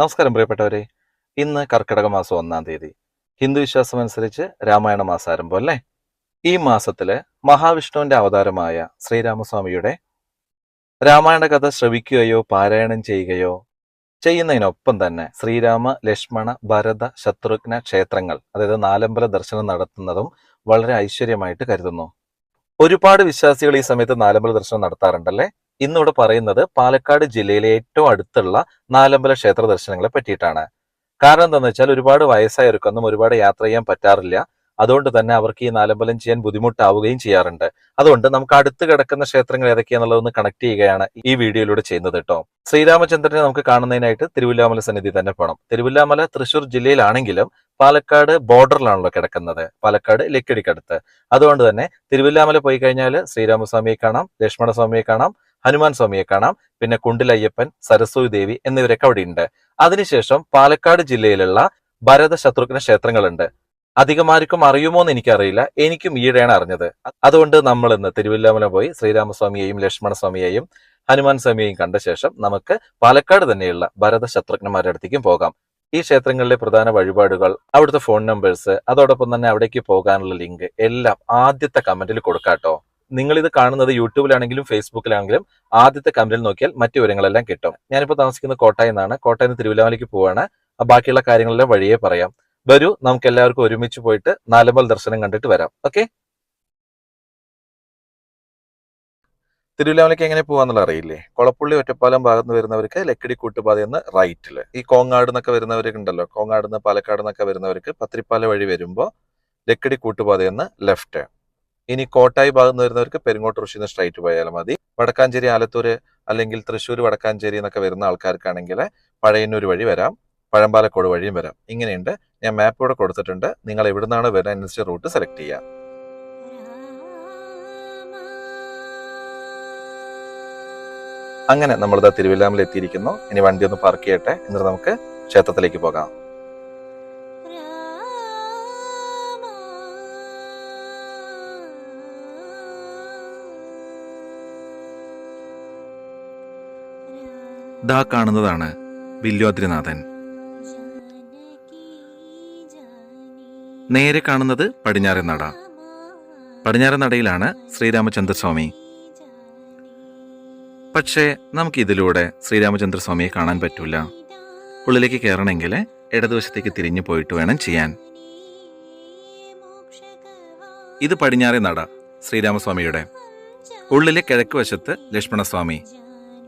നമസ്കാരം പ്രിയപ്പെട്ടവരെ. ഇന്ന് കർക്കിടക മാസം ഒന്നാം തീയതി. ഹിന്ദു വിശ്വാസം അനുസരിച്ച് രാമായണ മാസാരംഭം അല്ലേ? ഈ മാസത്തിൽ മഹാവിഷ്ണുവിന്റെ അവതാരമായ ശ്രീരാമസ്വാമിയുടെ രാമായണ കഥ ശ്രവിക്കുകയോ പാരായണം ചെയ്യുകയോ ചെയ്യുന്നതിനൊപ്പം തന്നെ ശ്രീരാമ ലക്ഷ്മണ ഭരത ശത്രുഘ്ന ക്ഷേത്രങ്ങൾ അതായത് നാലമ്പല ദർശനം നടത്തുന്നതും വളരെ ഐശ്വര്യമായിട്ട് കരുതുന്നു. ഒരുപാട് വിശ്വാസികൾ ഈ സമയത്ത് നാലമ്പല ദർശനം നടത്താറുണ്ടല്ലേ? ഇന്നിവിടെ പറയുന്നത് പാലക്കാട് ജില്ലയിലെ ഏറ്റവും അടുത്തുള്ള നാലമ്പല ക്ഷേത്ര ദർശനങ്ങളെ പറ്റിയിട്ടാണ്. കാരണം എന്താണെന്ന് വെച്ചാൽ ഒരുപാട് വയസ്സായവർക്കൊന്നും ഒരുപാട് യാത്ര ചെയ്യാൻ പറ്റാറില്ല. അതുകൊണ്ട് തന്നെ അവർക്ക് ഈ നാലമ്പലം ചെയ്യാൻ ബുദ്ധിമുട്ടാവുകയും ചെയ്യാറുണ്ട്. അതുകൊണ്ട് നമുക്ക് അടുത്ത് കിടക്കുന്ന ക്ഷേത്രങ്ങൾ ഏതൊക്കെയാണെന്നുള്ളതൊന്ന് കണക്ട് ചെയ്യുകയാണ് ഈ വീഡിയോയിലൂടെ ചെയ്യുന്നത് കേട്ടോ. ശ്രീരാമചന്ദ്രനെ നമുക്ക് കാണുന്നതിനായിട്ട് തിരുവില്ലാമല സന്നിധി തന്നെ പോകണം തിരുവില്ലാമല തൃശൂർ ജില്ലയിലാണെങ്കിലും പാലക്കാട് ബോർഡറിലാണല്ലോ കിടക്കുന്നത്. പാലക്കാട് ലക്കിടിക്കടുത്ത്. അതുകൊണ്ട് തന്നെ തിരുവില്ലാമല പോയി കഴിഞ്ഞാൽ ശ്രീരാമസ്വാമിയെ കാണാം ലക്ഷ്മണസ്വാമിയെ കാണാം ഹനുമാൻ സ്വാമിയെ കാണാം. പിന്നെ കുണ്ടിലയ്യപ്പൻ സരസ്വതി ദേവി എന്നിവരൊക്കെ അവിടെ ഉണ്ട് അതിനുശേഷം പാലക്കാട് ജില്ലയിലുള്ള ഭരത ശത്രുഘ്ന ക്ഷേത്രങ്ങളുണ്ട്. അധികമാർക്കും അറിയുമോ എന്ന് എനിക്കറിയില്ല. എനിക്കും ഈയിടെയാണ് അറിഞ്ഞത്. അതുകൊണ്ട് നമ്മൾ ഇന്ന് തിരുവല്ലാമല പോയി ശ്രീരാമസ്വാമിയെയും ലക്ഷ്മണസ്വാമിയെയും ഹനുമാൻ സ്വാമിയെയും കണ്ട ശേഷം നമുക്ക് പാലക്കാട് തന്നെയുള്ള ഭരത ശത്രുഘ്നന്മാരുടെ അടുത്തേക്കും പോകാം. ഈ ക്ഷേത്രങ്ങളിലെ പ്രധാന വഴിപാടുകൾ അവിടുത്തെ ഫോൺ നമ്പേഴ്സ് അതോടൊപ്പം തന്നെ അവിടേക്ക് പോകാനുള്ള ലിങ്ക് എല്ലാം ആദ്യത്തെ കമന്റിൽ കൊടുക്കാട്ടോ. നിങ്ങൾ ഇത് കാണുന്നത് യൂട്യൂബിലാണെങ്കിലും ഫേസ്ബുക്കിലാണെങ്കിലും ആദ്യത്തെ കമന്റിൽ നോക്കിയാൽ മറ്റു വിവരങ്ങളെല്ലാം കിട്ടും. ഞാനിപ്പോൾ താമസിക്കുന്ന കോട്ടയം നിന്നാണ് കോട്ടയം നിന്ന് തിരുവല്ലാമലയ്ക്ക് പോവാണ്. ബാക്കിയുള്ള കാര്യങ്ങളെല്ലാം വഴിയേ പറയാം. വരൂ നമുക്ക് എല്ലാവർക്കും ഒരുമിച്ച് പോയിട്ട് നാലമ്പൽ ദർശനം കണ്ടിട്ട് വരാം. ഓക്കെ? തിരുവല്ലാമലയ്ക്ക് എങ്ങനെ പോവാന്നുള്ള അറിയില്ലേ? കൊളപ്പുള്ളി ഒറ്റപ്പാലം ഭാഗത്ത് വരുന്നവർക്ക് ലക്കിടി കൂട്ടുപാത എന്ന് റൈറ്റിൽ ഈ കോങ്ങാട് എന്നൊക്കെ വരുന്നവർക്ക് ഉണ്ടല്ലോ. കോങ്ങാട് നിന്ന് പാലക്കാട് നിന്നൊക്കെ വരുന്നവർക്ക് പത്തിരിപ്പാല വഴി വരുമ്പോൾ ലക്കിടി കൂട്ടുപാത എന്ന് ലെഫ്റ്റ്. ഇനി കോട്ടായി ഭാഗത്ത് വരുന്നവർക്ക് വരുന്നവർക്ക് പെരിങ്ങോട്ടുറിശിന്ന് സ്ട്രൈറ്റ് പോയാലും മതി. വടക്കാഞ്ചേരി ആലത്തൂര് അല്ലെങ്കിൽ തൃശ്ശൂർ വടക്കാഞ്ചേരി എന്നൊക്കെ വരുന്ന ആൾക്കാർക്കാണെങ്കിൽ പഴയന്നൂർ വഴി വരാം. പഴമ്പാലക്കോട് വഴിയും വരാം. ഇങ്ങനെയുണ്ട്. ഞാൻ മാപ്പ് ഇവിടെ കൊടുത്തിട്ടുണ്ട്. നിങ്ങൾ എവിടുന്നാണ് വരുന്നത് അനുസരിച്ച് റൂട്ട് സെലക്ട് ചെയ്യാം. അങ്ങനെ നമ്മളിത് തിരുവല്ലാമിൽ എത്തിയിരിക്കുന്നു. ഇനി വണ്ടി ഒന്ന് പാർക്ക് ചെയ്യട്ടെ. എന്നിട്ട് നമുക്ക് ക്ഷേത്രത്തിലേക്ക് പോകാം. ദാ കാണുന്നതാണ് വില്യോദ്രിനാഥൻ. നേരെ കാണുന്നത് പടിഞ്ഞാറൻ നട. പടിഞ്ഞാറൻ നടയിലാണ് ശ്രീരാമചന്ദ്രസ്വാമി. പക്ഷേ നമുക്കിതിലൂടെ ശ്രീരാമചന്ദ്രസ്വാമിയെ കാണാൻ പറ്റില്ല ഉള്ളിലേക്ക് കയറണമെങ്കിൽ ഇടതുവശത്തേക്ക് തിരിഞ്ഞു പോയിട്ട് വേണം ചെയ്യാൻ. ഇത് പടിഞ്ഞാറേ നട ശ്രീരാമസ്വാമിയുടെ. ഉള്ളിലെ കിഴക്ക് വശത്ത് ലക്ഷ്മണസ്വാമി.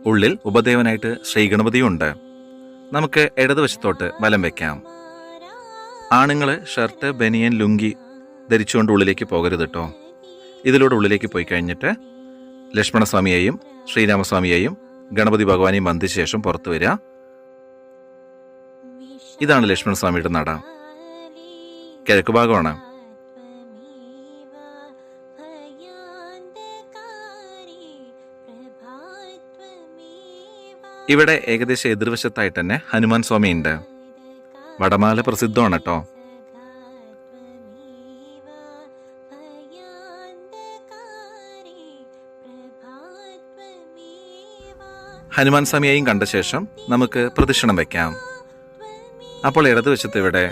ഉള്ളിൽ ഉപദേവനായിട്ട് ശ്രീഗണപതിയുണ്ട് നമുക്ക് ഇടതുവശത്തോട്ട് വലം വെക്കാം. ആണുങ്ങൾ ഷർട്ട് ബനിയൻ ലുങ്കി ധരിച്ചുകൊണ്ട് ഉള്ളിലേക്ക് പോകരുത് കേട്ടോ ഇതിലൂടെ ഉള്ളിലേക്ക് പോയി കഴിഞ്ഞിട്ട് ലക്ഷ്മണസ്വാമിയെയും ശ്രീരാമസ്വാമിയെയും ഗണപതി ഭഗവാനെയും വന്ദിച്ച ശേഷം പുറത്തു വരിക. ഇതാണ് ലക്ഷ്മണസ്വാമിയുടെ നട. കിഴക്ക് ഭാഗമാണ്. ഇവിടെ ഏകദേശം എതിർവശത്തായിട്ട് തന്നെ ഹനുമാൻ സ്വാമി ഉണ്ട്. വടമാല പ്രസിദ്ധമാണ് കേട്ടോ. ഹനുമാൻ സ്വാമിയെയും കണ്ട ശേഷം നമുക്ക് പ്രദക്ഷിണം വെക്കാം. അപ്പോൾ ഇടതുവശത്ത് ഇവിടെ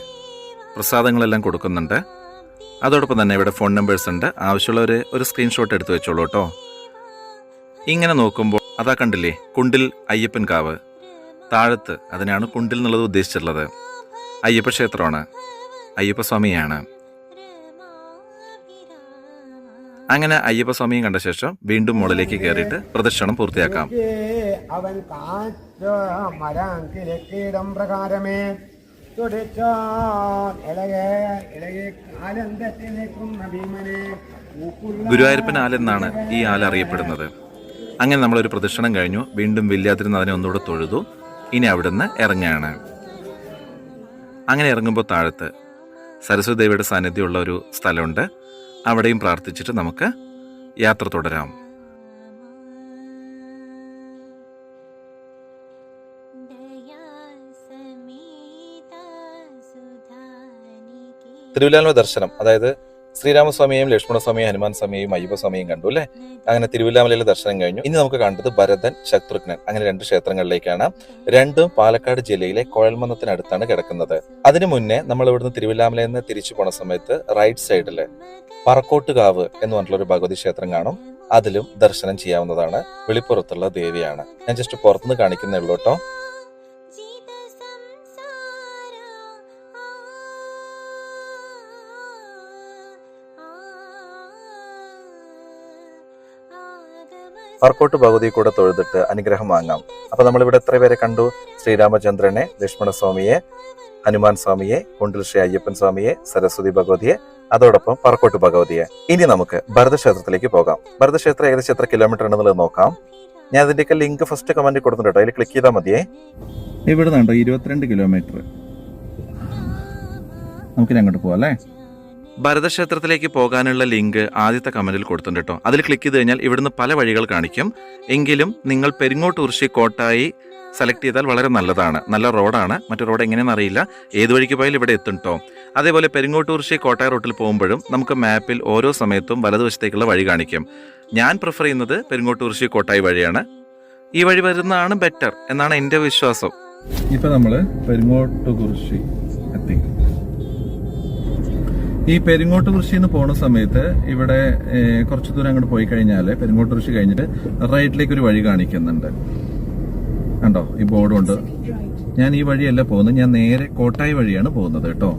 പ്രസാദങ്ങളെല്ലാം കൊടുക്കുന്നുണ്ട്. അതോടൊപ്പം തന്നെ ഇവിടെ ഫോൺ നമ്പേഴ്സ് ഉണ്ട്. ആവശ്യമുള്ളവർ ഒരു സ്ക്രീൻഷോട്ട് എടുത്തു വെച്ചോളൂ കേട്ടോ. ഇങ്ങനെ നോക്കുമ്പോൾ അതാ കണ്ടില്ലേ കുണ്ടിൽ അയ്യപ്പൻ കാവ്. താഴത്ത് അതിനാണ് കുണ്ടിൽ എന്നുള്ളത് ഉദ്ദേശിച്ചിട്ടുള്ളത്. അയ്യപ്പ ക്ഷേത്രമാണ്. അയ്യപ്പസ്വാമിയാണ്. അങ്ങനെ അയ്യപ്പസ്വാമിയും കണ്ട ശേഷം വീണ്ടും മുകളിലേക്ക് കയറിയിട്ട് പ്രദക്ഷിണം പൂർത്തിയാക്കാം. അവൻ കാറ്റ പ്രകാരമേ. ഗുരുവായൂരപ്പൻ ആലെന്നാണ് ഈ ആല അറിയപ്പെടുന്നത്. അങ്ങനെ നമ്മളൊരു പ്രദക്ഷിണം കഴിഞ്ഞു. വീണ്ടും വില്യാതിരുന്ന് ഒന്നുകൂടെ തൊഴുതു. ഇനി അവിടുന്ന് ഇറങ്ങുകയാണ് അങ്ങനെ ഇറങ്ങുമ്പോൾ താഴത്ത് സരസ്വതി ദേവിയുടെ സാന്നിധ്യമുള്ള ഒരു സ്ഥലമുണ്ട്. അവിടെയും പ്രാർത്ഥിച്ചിട്ട് നമുക്ക് യാത്ര തുടരാം. തിരുവല്ലാമല ദർശനം അതായത് ശ്രീരാമസ്വാമിയെയും ലക്ഷ്മണസ്വാമിയും ഹനുമാൻ സ്വാമിയെയും അയ്യപ്പസ്വാമിയും കണ്ടു അല്ലേ? അങ്ങനെ തിരുവല്ലാമലയിലെ ദർശനം കഴിഞ്ഞു. ഇനി നമുക്ക് കണ്ടത് ഭരതൻ ശത്രുഘ്നൻ അങ്ങനെ രണ്ട് ക്ഷേത്രങ്ങളിലേക്കാണ്. രണ്ടും പാലക്കാട് ജില്ലയിലെ കോഴൽമന്നത്തിനടുത്താണ് കിടക്കുന്നത്. അതിനു മുന്നേ നമ്മൾ ഇവിടുന്ന് തിരുവല്ലാമലയിൽ നിന്ന് തിരിച്ചു പോണ സമയത്ത് റൈറ്റ് സൈഡിൽ പറക്കോട്ടുകാവ് എന്ന് പറഞ്ഞിട്ടുള്ള ഒരു ഭഗവതി ക്ഷേത്രം കാണും. അതിലും ദർശനം ചെയ്യാവുന്നതാണ്. വെളിപ്പുറത്തുള്ള ദേവിയാണ്. ഞാൻ ജസ്റ്റ് പുറത്തുനിന്ന് കാണിക്കുന്നേ ഉള്ളൂ കേട്ടോ. പറക്കോട്ട് ഭഗവതി കൂടെ തൊഴുതിട്ട് അനുഗ്രഹം വാങ്ങാം. അപ്പൊ നമ്മളിവിടെ എത്ര പേരെ കണ്ടു? ശ്രീരാമചന്ദ്രനെ ലക്ഷ്മണ സ്വാമിയെ ഹനുമാൻ സ്വാമിയെ കുണ്ടിൽ ശ്രീ അയ്യപ്പൻ സ്വാമിയെ സരസ്വതി ഭഗവതിയെ അതോടൊപ്പം പറക്കോട്ട് ഭഗവതിയെ. ഇനി നമുക്ക് ഭരതക്ഷേത്രത്തിലേക്ക് പോകാം. ഭരതക്ഷേത്രം ഏകദേശം എത്ര കിലോമീറ്റർ ഉണ്ടെന്നുള്ളത് നോക്കാം. ഞാൻ അതിന്റെയൊക്കെ ലിങ്ക് ഫസ്റ്റ് കമന്റ് കൊടുത്തിട്ടുണ്ട് അതിൽ ക്ലിക്ക് ചെയ്താൽ മതിയേ. ഇവിടെ ഇരുപത്തിരണ്ട് കിലോമീറ്റർ നമുക്ക് അങ്ങോട്ട് പോവാം അല്ലേ? ഭരതക്ഷേത്രത്തിലേക്ക് പോകാനുള്ള ലിങ്ക് ആദ്യത്തെ കമന്റിൽ കൊടുത്തിട്ടുണ്ട് കേട്ടോ. അതിൽ ക്ലിക്ക് ചെയ്ത് കഴിഞ്ഞാൽ ഇവിടുന്ന് പല വഴികൾ കാണിക്കും. എങ്കിലും നിങ്ങൾ പെരിങ്ങോട്ടുർശി കോട്ടായി സെലക്ട് ചെയ്താൽ വളരെ നല്ലതാണ്. നല്ല റോഡാണ് മറ്റു റോഡ് എങ്ങനെയെന്ന് അറിയില്ല. ഏത് വഴിക്ക് പോയാലും ഇവിടെ എത്തും കേട്ടോ അതേപോലെ പെരിങ്ങോട്ടുർശി കോട്ടായ റൂട്ടിൽ പോകുമ്പോഴും നമുക്ക് മാപ്പിൽ ഓരോ സമയത്തും വലതുവശത്തേക്കുള്ള വഴി കാണിക്കും. ഞാൻ പ്രിഫർ ചെയ്യുന്നത് പെരിങ്ങോട്ടുർശി കോട്ടായി വഴിയാണ്. ഈ വഴി വരുന്നതാണ് ബെറ്റർ എന്നാണ് എന്റെ വിശ്വാസം. ഇപ്പൊ നമ്മൾ പെരിങ്ങോട്ടുകുറിശി എത്തി. ഈ പെരിങ്ങോട്ട് കൃഷിന്ന് പോണ സമയത്ത് ഇവിടെ കുറച്ചു ദൂരം അങ്ങോട്ട് പോയി കഴിഞ്ഞാൽ പെരിങ്ങോട്ട് കൃഷി കഴിഞ്ഞിട്ട് റൈറ്റിലേക്ക് ഒരു വഴി കാണിക്കുന്നുണ്ട്. കണ്ടോ? ഈ ബോർഡും ഉണ്ട് ഞാൻ ഈ വഴിയല്ല പോകുന്നത്. ഞാൻ നേരെ കോട്ടായി വഴിയാണ് പോകുന്നത് കേട്ടോ.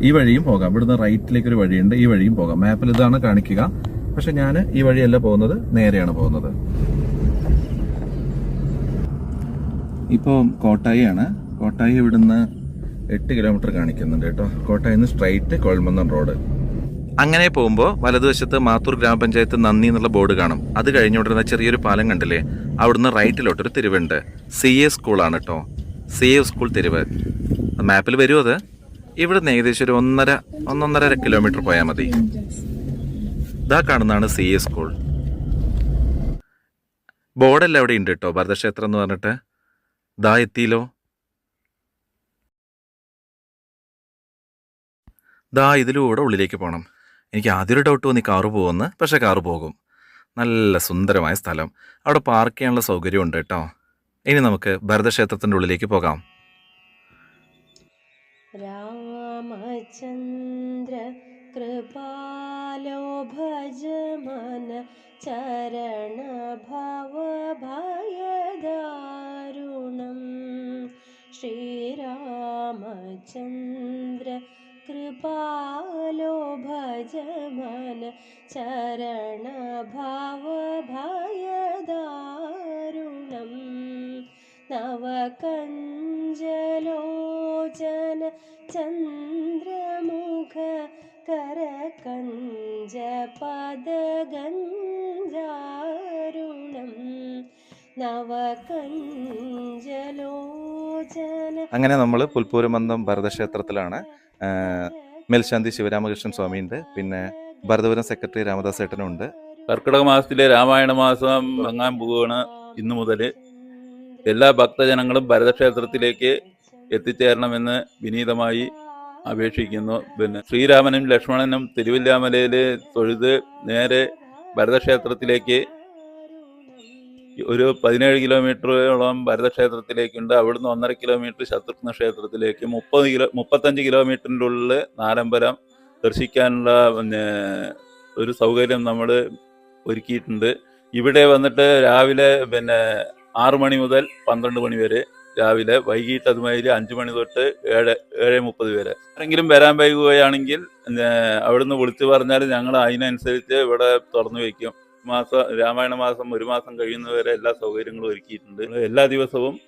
ഈ വഴിയും പോകാം. ഇവിടുന്ന് റൈറ്റിലേക്ക് ഒരു വഴിയുണ്ട്. ഈ വഴിയും പോകാം. മാപ്പിൽ ഇതാണ് കാണിക്കുക. പക്ഷെ ഞാൻ ഈ വഴിയല്ല പോകുന്നത്. നേരെയാണ് പോകുന്നത്. ഇപ്പോൾ കോട്ടായിയാണ്. കോട്ടായി ഇവിടുന്ന് എട്ട് കിലോമീറ്റർ കാണിക്കുന്നുണ്ട് കേട്ടോ. കോട്ടായിന്ന് സ്ട്രൈറ്റ് കോഴമന്നം റോഡ് അങ്ങനെ പോകുമ്പോൾ വലതുവശത്ത് മാത്തൂർ ഗ്രാമപഞ്ചായത്ത് നന്ദി എന്നുള്ള ബോർഡ് കാണും. അത് കഴിഞ്ഞുകൊണ്ടിരുന്ന ചെറിയൊരു പാലം കണ്ടില്ലേ? അവിടുന്ന് റൈറ്റിലോട്ടൊരു തിരിവുണ്ട്. സി എ സ്കൂളാണ് കേട്ടോ സി എ സ്കൂൾ തെരുവ്. മാപ്പിൽ വരുമോ അത്. ഇവിടുന്ന് ഏകദേശം ഒരു ഒന്നര ഒന്നൊന്നര കിലോമീറ്റർ പോയാൽ മതി. ഇതാ കാണുന്നതാണ് സി എ സ്കൂൾ ബോർഡെല്ലാം അവിടെ ഉണ്ട് കേട്ടോ ഭരതക്ഷേത്രം എന്ന് പറഞ്ഞിട്ട്. ദാ എത്തിയില്ലോ. ദാ ഇതിലൂടെ ഉള്ളിലേക്ക് പോകണം എനിക്ക് ആദ്യമൊരു ഡൗട്ട് തോന്നി കാറ് പോകുമെന്ന് പക്ഷേ കാറ് പോകും. നല്ല സുന്ദരമായ സ്ഥലം. അവിടെ പാർക്ക് ചെയ്യാനുള്ള സൗകര്യമുണ്ട് കേട്ടോ. ഇനി നമുക്ക് ഭരതക്ഷേത്രത്തിന്റെ ഉള്ളിലേക്ക് പോകാം. രാമചന്ദ്ര കൃപാലോ ഭജ മന ചരണ ഭവഭയദാരുണം ശ്രീരാമചന്ദ്ര കൃപാലോ ഭജ മന ചരണ ഭവ ഭയദാരുണം നവകഞ്ചലോചന ചന്ദ്രമുഖ കരകഞ്ച പദഗഞ്ചാരുണം നവകഞ്ചലോചന അങ്ങനെ നമ്മൾ പുൽപ്പൂരമന്ദം ഭരതക്ഷേത്രത്തിലാണ് മേൽശാന്തി ശിവരാമകൃഷ്ണൻ സ്വാമിയുണ്ട്. പിന്നെ ഭരതപുരം സെക്രട്ടറി രാമദാസ് ഏട്ടനുണ്ട്. കർക്കിടക മാസത്തിലെ രാമായണ മാസം വാങ്ങാൻ പോവുകയാണ് ഇന്നു മുതൽ എല്ലാ ഭക്തജനങ്ങളും ഭരതക്ഷേത്രത്തിലേക്ക് എത്തിച്ചേരണമെന്ന് വിനീതമായി അപേക്ഷിക്കുന്നു. പിന്നെ ശ്രീരാമനും ലക്ഷ്മണനും തിരുവല്ലാമലയിൽ തൊഴുത് നേരെ ഭരതക്ഷേത്രത്തിലേക്ക് ഒരു പതിനേഴ് കിലോമീറ്ററോളം ഭരതക്ഷേത്രത്തിലേക്കുണ്ട്. അവിടുന്ന് ഒന്നര കിലോമീറ്റർ ശത്രുഘ്ന ക്ഷേത്രത്തിലേക്ക് മുപ്പത് കിലോ മുപ്പത്തഞ്ച് കിലോമീറ്ററിന്റെ ഉള്ളിൽ നാലമ്പലം ദർശിക്കാനുള്ള പിന്നെ ഒരു സൗകര്യം നമ്മൾ ഒരുക്കിയിട്ടുണ്ട്. ഇവിടെ വന്നിട്ട് രാവിലെ പിന്നെ ആറ് മണി മുതൽ പന്ത്രണ്ട് മണി വരെ. രാവിലെ വൈകിട്ട് അതുമാതിരി അഞ്ച് മണി തൊട്ട് ഏഴ് ഏഴ് മുപ്പത് വരെ. ആരെങ്കിലും വരാൻ വൈകുകയാണെങ്കിൽ അവിടുന്ന് വിളിച്ചു പറഞ്ഞാൽ ഞങ്ങൾ അതിനനുസരിച്ച് ഇവിടെ തുറന്നു വയ്ക്കും മാസം രാമായണ മാസം ഒരു മാസം കഴിയുന്നവരെ എല്ലാ സൗകര്യങ്ങളും ഒരുക്കിയിട്ടുണ്ട്. എല്ലാ ദിവസവും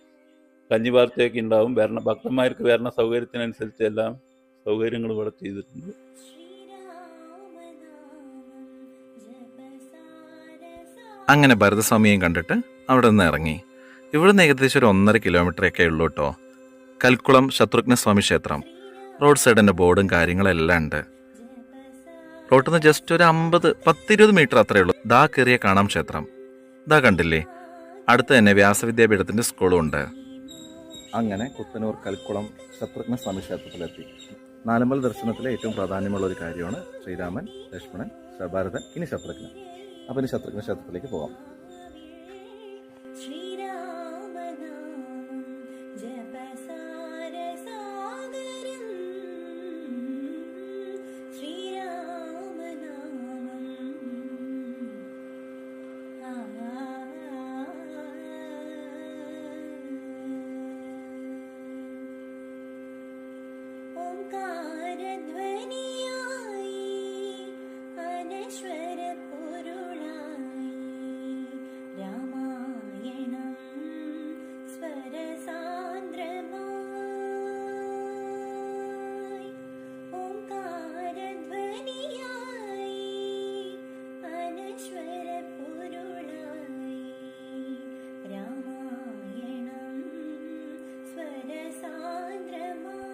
കഞ്ഞി വാർത്തയൊക്കെ ഉണ്ടാവും. വരണ ഭക്തന്മാർക്ക് വരണ സൗകര്യത്തിനനുസരിച്ച് എല്ലാം സൗകര്യങ്ങളും ഇവിടെ ചെയ്തിട്ടുണ്ട്. അങ്ങനെ ഭരതസ്വാമിയെയും കണ്ടിട്ട് അവിടെ നിന്ന് ഇറങ്ങി. ഇവിടുന്ന് ഏകദേശം ഒരു ഒന്നര കിലോമീറ്ററൊക്കെ ഉള്ളൂ കേട്ടോ കൽക്കുളം ശത്രുഘ്നസ്വാമി ക്ഷേത്രം. റോഡ് സൈഡിന്റെ ബോർഡും കാര്യങ്ങളെല്ലാം ഉണ്ട്. റോട്ടിൽ നിന്ന് ജസ്റ്റ് ഒരു അമ്പത് പത്തിരുപത് മീറ്റർ അത്രയേ ഉള്ളൂ. ദാ കയറിയ കാണാം ക്ഷേത്രം. ദാ കണ്ടില്ലേ? അടുത്ത് തന്നെ വ്യാസവിദ്യാപീഠത്തിന്റെ സ്കൂളും ഉണ്ട്. അങ്ങനെ കുത്തനൂർ കൽക്കുളം ശത്രുഘ്ന സ്വാമി ക്ഷേത്രത്തിലെത്തി. നാലമ്പൽ ദർശനത്തിലെ ഏറ്റവും പ്രാധാന്യമുള്ള ഒരു കാര്യമാണ് ശ്രീരാമൻ ലക്ഷ്മണൻ ശബാരതൻ ഇനി ശത്രുഘ്നൻ. അപ്പം ഇനി ശത്രുഘ്ന ക്ഷേത്രത്തിലേക്ക് പോവാം.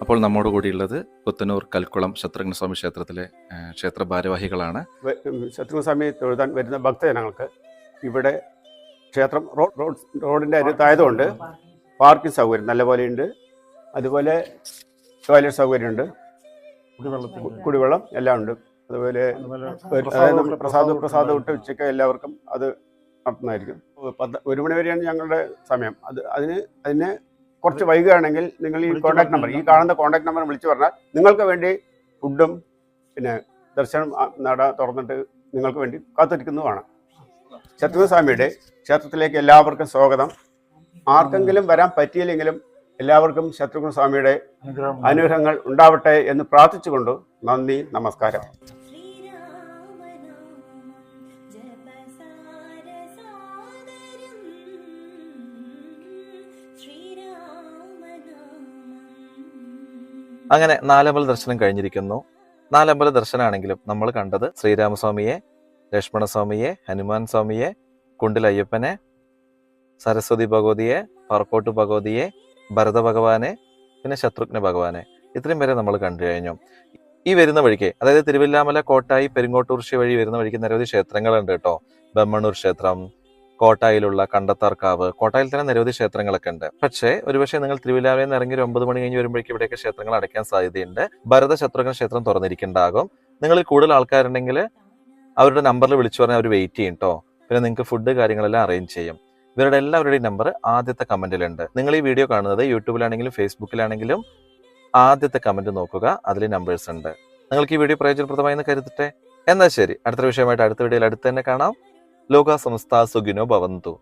അപ്പോൾ നമ്മോട് കൂടിയുള്ളത് പുത്തനൂർ കൽക്കുളം ശത്രുഘ്ന സ്വാമി ക്ഷേത്രത്തിലെ ക്ഷേത്ര ഭാരവാഹികളാണ്. ശത്രുഘ്നസ്വാമി തൊഴുതാൻ വരുന്ന ഭക്തജനങ്ങൾക്ക് ഇവിടെ ക്ഷേത്രം റോഡ് റോഡ് റോഡിന്റെ അരുത്തായതുകൊണ്ട് പാർക്കിംഗ് സൗകര്യം നല്ലപോലെയുണ്ട്. അതുപോലെ ടോയ്ലറ്റ് സൗകര്യമുണ്ട്. കുടിവെള്ളം കുടിവെള്ളം എല്ലാം ഉണ്ട് അതുപോലെ നമ്മുടെ അതായത് നമ്മൾ പ്രസാദ പ്രസാദം ഇട്ട് ഉച്ചയ്ക്ക് എല്ലാവർക്കും അത് നടത്തുന്നതായിരിക്കും. പത്ത് ഒരു മണി വരെയാണ് ഞങ്ങളുടെ സമയം. അത് അതിന് അതിന് കുറച്ച് വൈകുകയാണെങ്കിൽ നിങ്ങൾ ഈ കോൺടാക്ട് നമ്പർ ഈ കാണുന്ന കോൺടാക്ട് നമ്പർ വിളിച്ചു പറഞ്ഞാൽ നിങ്ങൾക്ക് വേണ്ടി ഫുഡും പിന്നെ ദർശനം നട തുറന്നിട്ട് നിങ്ങൾക്ക് വേണ്ടി കാത്തിരിക്കുന്നതുമാണ് ശത്രുഘ്നസ്വാമിയുടെ ക്ഷേത്രത്തിലേക്ക് എല്ലാവർക്കും സ്വാഗതം. ആർക്കെങ്കിലും വരാൻ പറ്റിയില്ലെങ്കിലും എല്ലാവർക്കും ശത്രുഘ്ന സ്വാമിയുടെ അനുഗ്രഹങ്ങൾ ഉണ്ടാവട്ടെ എന്ന് പ്രാർത്ഥിച്ചുകൊണ്ട് നന്ദി നമസ്കാരം. അങ്ങനെ നാലമ്പല ദർശനം കഴിഞ്ഞിരിക്കുന്നു. നാലമ്പല ദർശനമാണെങ്കിലും നമ്മൾ കണ്ടത് ശ്രീരാമസ്വാമിയെ ലക്ഷ്മണസ്വാമിയെ ഹനുമാൻ സ്വാമിയെ കുണ്ടിൽ അയ്യപ്പനെ സരസ്വതി ഭഗവതിയെ പറക്കോട്ട് ഭഗവതിയെ ഭരത ഭഗവാനെ പിന്നെ ശത്രുഘ്ന ഭഗവാനെ. ഇത്രയും വരെ നമ്മൾ കണ്ടു കഴിഞ്ഞു. ഈ വരുന്ന വഴിക്ക് അതായത് തിരുവില്ലാമല കോട്ടായി പെരിങ്ങോട്ടൂർശി വഴി വരുന്ന വഴിക്ക് നിരവധി ക്ഷേത്രങ്ങളുണ്ട് കേട്ടോ. ബ്രഹ്മണൂർ ക്ഷേത്രം കോട്ടായിലുള്ള കണ്ടത്താർക്കാവ് കോട്ടായിൽ തന്നെ നിരവധി ക്ഷേത്രങ്ങളൊക്കെ ഉണ്ട്. പക്ഷേ ഒരുപക്ഷെ നിങ്ങൾ തിരുവില്ലാമലയിൽ നിന്ന് ഇറങ്ങി ഒരു ഒമ്പത് മണി കഴിഞ്ഞ് വരുമ്പോഴേക്കും ഇവിടെയൊക്കെ ക്ഷേത്രങ്ങൾ അടയ്ക്കാൻ സാധ്യതയുണ്ട്. ഭരത ശത്രുഘ്ന ക്ഷേത്രം തുറന്നിരിക്കുന്നുണ്ടാകും. നിങ്ങളിൽ കൂടുതൽ ആൾക്കാരുണ്ടെങ്കിൽ അവരുടെ നമ്പറിൽ വിളിച്ചു പറഞ്ഞാൽ അവർ വെയിറ്റ് ചെയ്യും കേട്ടോ പിന്നെ നിങ്ങൾക്ക് ഫുഡ് കാര്യങ്ങളെല്ലാം അറേഞ്ച് ചെയ്യും. ഇവരുടെ എല്ലാവരുടെയും നമ്പർ ആദ്യത്തെ കമന്റിലുണ്ട്. നിങ്ങൾ ഈ വീഡിയോ കാണുന്നത് യൂട്യൂബിലാണെങ്കിലും ഫേസ്ബുക്കിലാണെങ്കിലും ആദ്യത്തെ കമന്റ് നോക്കുക. അതിൽ നമ്പേഴ്സ് ഉണ്ട്. നിങ്ങൾക്ക് ഈ വീഡിയോ പ്രയോജനപ്രദമായി എന്ന് കരുതട്ടെ? എന്നാൽ ശരി. അടുത്ത വിഷയമായിട്ട് അടുത്ത വീഡിയോയിൽ അടുത്ത് തന്നെ കാണാം. ലോക സംസ്ഥ സുഖിനോ ഭവന്തു